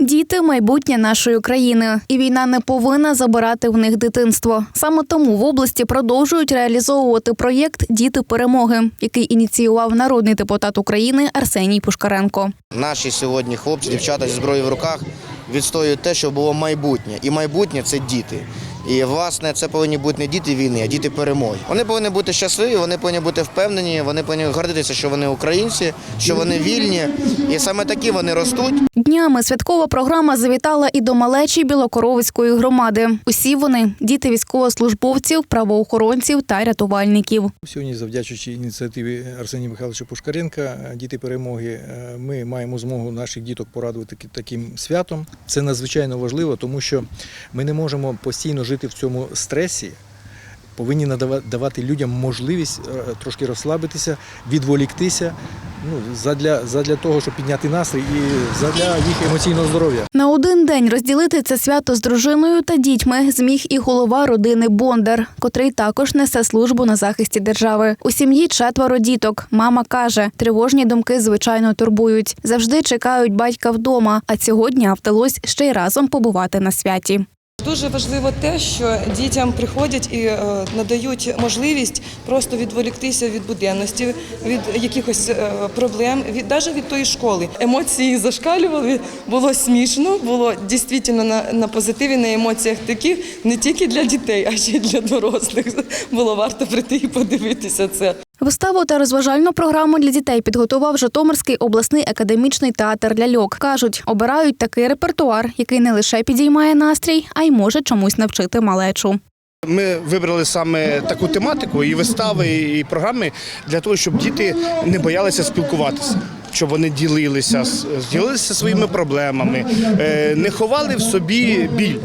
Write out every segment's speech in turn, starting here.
Діти майбутнє нашої країни, і війна не повинна забирати в них дитинство. Саме тому в області продовжують реалізовувати проєкт Діти перемоги, який ініціював народний депутат України Арсеній Пушкаренко. Наші сьогодні хлопці, дівчата зі зброєю в руках відстоюють те, що було майбутнє. І майбутнє це діти. І власне це повинні бути не діти війни, а діти перемоги. Вони повинні бути щасливі, вони повинні бути впевнені, вони повинні гордитися, що вони українці, що вони вільні. І саме такі вони ростуть. Днями святкова програма завітала і до малечі Білокоровицької громади. Усі вони діти військовослужбовців, правоохоронців та рятувальників. Сьогодні, завдячуючи ініціативі Арсенія Михайловича Пушкаренка, діти перемоги, е, ми маємо змогу наших діток порадувати таким святом. Це надзвичайно важливо, тому що ми не можемо постійно жити в цьому стресі. Повинні давати людям можливість е, трошки розслабитися, відволіктися ну, задля, задля того, щоб підняти настрій і задля їх емоційного здоров'я. На один день розділити це свято з дружиною та дітьми зміг і голова родини Бондар, котрий також несе службу на захисті держави. У сім'ї четверо діток. Мама каже, тривожні думки звичайно турбують. Завжди чекають батька вдома. А цього дня вдалося ще й разом побувати на святі. Дуже важливо те, що дітям приходять і е, надають можливість просто відволіктися від буденності, від якихось е, проблем, від навіть від тої школи. Емоції зашкалювали, було смішно, було дійсно на, на позитиві, на емоціях таких не тільки для дітей, а ще й для дорослих. Було варто прийти і подивитися це. Виставу та розважальну програму для дітей підготував Житомирський обласний академічний театр ляльок. Кажуть, обирають такий репертуар, який не лише підіймає настрій, а й може чомусь навчити малечу. Ми вибрали саме таку тематику і вистави, і програми для того, щоб діти не боялися спілкуватися. Щоб вони ділилися, ділилися своїми проблемами, е, не ховали в собі біль,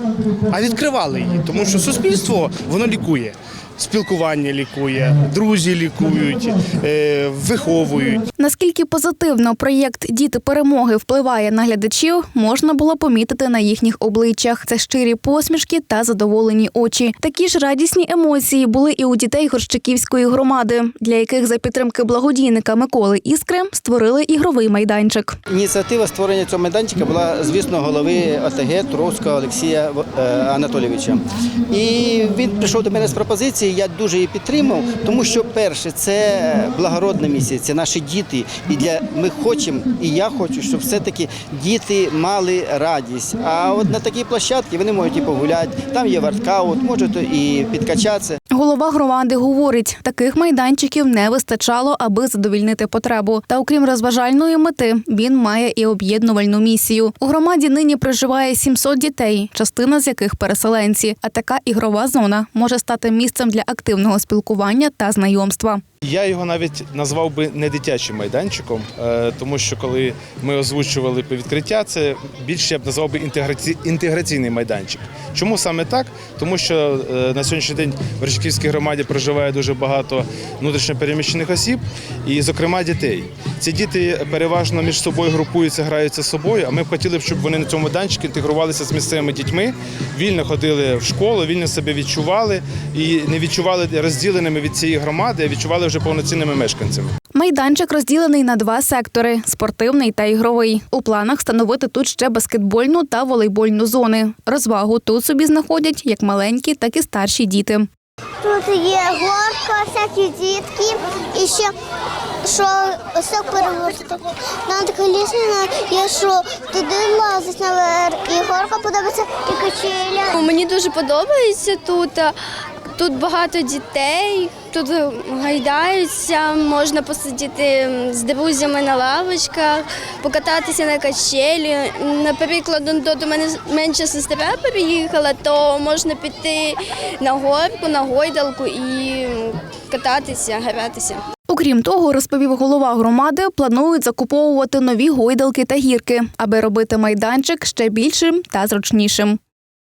а відкривали її. Тому що суспільство воно лікує. Спілкування лікує, друзі лікують, е, виховують. Наскільки позитивно проєкт Діти перемоги впливає на глядачів, можна було помітити на їхніх обличчях. Це щирі посмішки та задоволені очі. Такі ж радісні емоції були і у дітей Горщиківської громади, для яких за підтримки благодійника Миколи Іскри створили ігровий майданчик. Ініціатива створення цього майданчика була, звісно, голови ОТГ Туровського Олексія е, Анатолійовича. І він прийшов до мене з пропозицією, я дуже її підтримав, тому що перше, це благородна місія, це наші діти. І для ми хочемо, і я хочу, щоб все-таки діти мали радість. А от на такій площадці вони можуть і погуляти, там є варткаут, можуть і підкачатися. Голова громади говорить, таких майданчиків не вистачало, аби задовільнити потребу. Та окрім розважальної мети, він має і об'єднувальну місію. У громаді нині проживає 700 дітей, частина з яких переселенці. А така ігрова зона може стати місцем для активного спілкування та знайомства. Я його навіть назвав би не дитячим майданчиком, е, тому що коли ми озвучували відкриття, це більше я б назвав би інтеграційний майданчик. Чому саме так? Тому що е, на сьогоднішній день в Речківській громаді проживає дуже багато внутрішньопереміщених осіб, і, зокрема, дітей. Ці діти переважно між собою групуються, граються з собою. А ми б хотіли, б, щоб вони на цьому майданчику інтегрувалися з місцевими дітьми, вільно ходили в школу, вільно себе відчували і не відчували розділеними від цієї громади, а відчували вже повноцінними мешканцями. Майданчик розділений на два сектори спортивний та ігровий. У планах встановити тут ще баскетбольну та волейбольну зони. Розвагу тут собі знаходять як маленькі, так і старші діти. Тут є горка, всякі дітки і ще що все перевернути. Там така є, що туди лазить наверх. І горка подобається, і качеля. Мені дуже подобається тут. Тут багато дітей, тут гайдаються, можна посидіти з друзями на лавочках, покататися на качелі. Наприклад, до, мене менша сестра переїхала, то можна піти на горку, на гойдалку і кататися, гратися. Окрім того, розповів голова громади, планують закуповувати нові гойдалки та гірки, аби робити майданчик ще більшим та зручнішим.